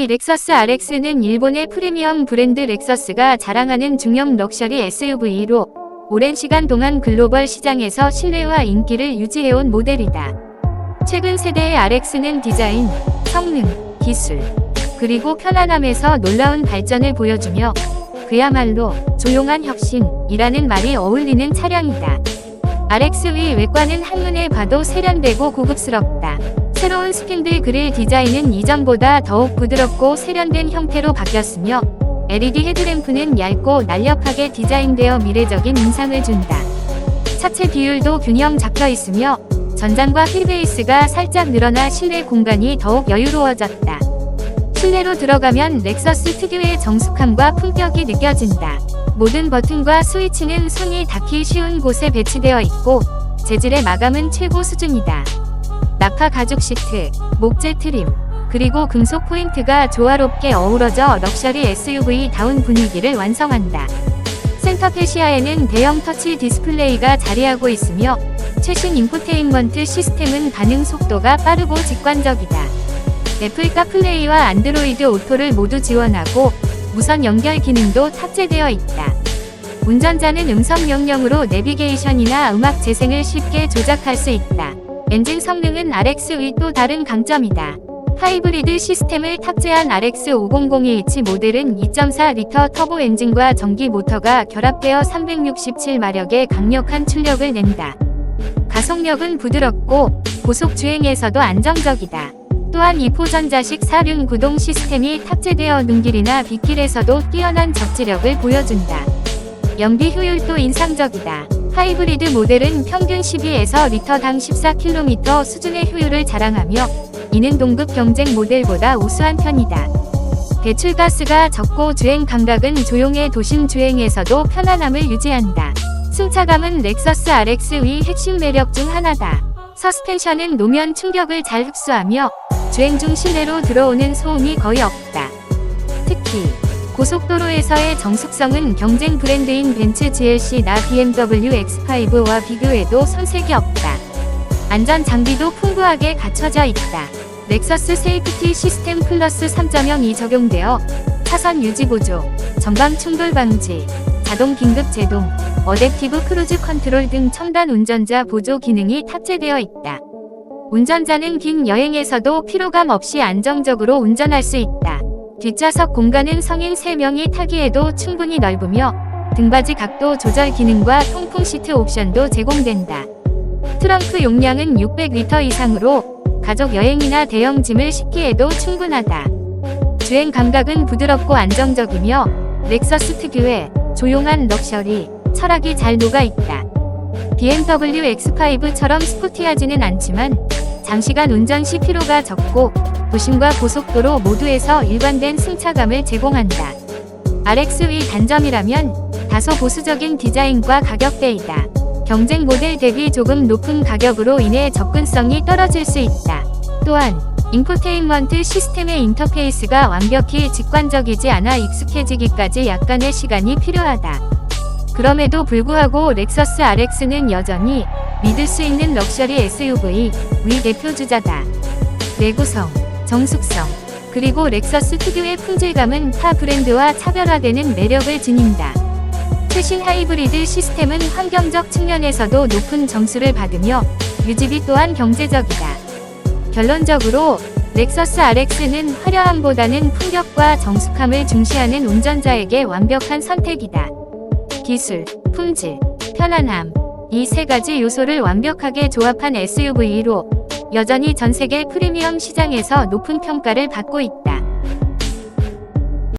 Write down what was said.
이 렉서스 RX는 일본의 프리미엄 브랜드 렉서스가 자랑하는 중형 럭셔리 SUV로 오랜 시간 동안 글로벌 시장에서 신뢰와 인기를 유지해온 모델이다. 최근 세대의 RX는 디자인, 성능, 기술, 그리고 편안함에서 놀라운 발전을 보여주며 그야말로 조용한 혁신이라는 말이 어울리는 차량이다. RX의 외관은 한눈에 봐도 세련되고 고급스럽다. 새로운 스핀들 그릴 디자인은 이전보다 더욱 부드럽고 세련된 형태로 바뀌었으며 LED 헤드램프는 얇고 날렵하게 디자인되어 미래적인 인상을 준다. 차체 비율도 균형 잡혀 있으며 전장과 휠베이스가 살짝 늘어나 실내 공간이 더욱 여유로워졌다. 실내로 들어가면 렉서스 특유의 정숙함과 품격이 느껴진다. 모든 버튼과 스위치는 손이 닿기 쉬운 곳에 배치되어 있고 재질의 마감은 최고 수준이다. 낙하 가죽 시트, 목재 트림, 그리고 금속 포인트가 조화롭게 어우러져 럭셔리 SUV다운 분위기를 완성한다. 센터 페시아에는 대형 터치 디스플레이가 자리하고 있으며 최신 인포테인먼트 시스템은 반응 속도가 빠르고 직관적이다. 애플 카플레이와 안드로이드 오토를 모두 지원하고 무선 연결 기능도 탑재되어 있다. 운전자는 음성 명령으로 내비게이션이나 음악 재생을 쉽게 조작할 수 있다. 엔진 성능은 RX의 또 다른 강점이다. 하이브리드 시스템을 탑재한 RX5002H 모델은 2.4리터 터보 엔진과 전기 모터가 결합되어 367마력의 강력한 출력을 낸다. 가속력은 부드럽고 고속 주행에서도 안정적이다. 또한 2포 전자식 사륜 구동 시스템이 탑재되어 눈길이나 빗길에서도 뛰어난 적지력을 보여준다. 연비 효율도 인상적이다. 하이브리드 모델은 평균 12에서 리터당 14km 수준의 효율을 자랑하며 이는 동급 경쟁 모델보다 우수한 편이다. 배출가스가 적고 주행 감각은 조용해 도심 주행에서도 편안함을 유지한다. 승차감은 렉서스 RX의 핵심 매력 중 하나다. 서스펜션은 노면 충격을 잘 흡수하며 주행 중 실내로 들어오는 소음이 거의 없다. 특히 고속도로에서의 정숙성은 경쟁 브랜드인 벤츠 GLC나 BMW X5와 비교해도 손색이 없다. 안전 장비도 풍부하게 갖춰져 있다. 넥서스 세이프티 시스템 플러스 3.0이 적용되어 차선 유지 보조, 전방 충돌 방지, 자동 긴급 제동, 어댑티브 크루즈 컨트롤 등 첨단 운전자 보조 기능이 탑재되어 있다. 운전자는 긴 여행에서도 피로감 없이 안정적으로 운전할 수 있다. 뒷좌석 공간은 성인 3명이 타기에도 충분히 넓으며 등받이 각도 조절 기능과 통풍 시트 옵션도 제공된다. 트렁크 용량은 600리터 이상으로 가족 여행이나 대형 짐을 싣기에도 충분하다. 주행 감각은 부드럽고 안정적이며 렉서스 특유의 조용한 럭셔리, 철학이 잘 녹아 있다. BMW X5처럼 스포티하지는 않지만 장시간 운전 시 피로가 적고 도심과 고속도로 모두에서 일관된 승차감을 제공한다. RX의 단점이라면 다소 보수적인 디자인과 가격대이다. 경쟁 모델 대비 조금 높은 가격으로 인해 접근성이 떨어질 수 있다. 또한 인포테인먼트 시스템의 인터페이스가 완벽히 직관적이지 않아 익숙해지기까지 약간의 시간이 필요하다. 그럼에도 불구하고 렉서스 RX는 여전히 믿을 수 있는 럭셔리 SUV 위 대표주자다. 내구성, 정숙성, 그리고 렉서스 특유의 품질감은 타 브랜드와 차별화되는 매력을 지닌다. 최신 하이브리드 시스템은 환경적 측면에서도 높은 점수를 받으며 유지비 또한 경제적이다. 결론적으로 렉서스 RX는 화려함보다는 품격과 정숙함을 중시하는 운전자에게 완벽한 선택이다. 기술, 품질, 편안함, 이 세 가지 요소를 완벽하게 조합한 SUV로 여전히 전 세계 프리미엄 시장에서 높은 평가를 받고 있다.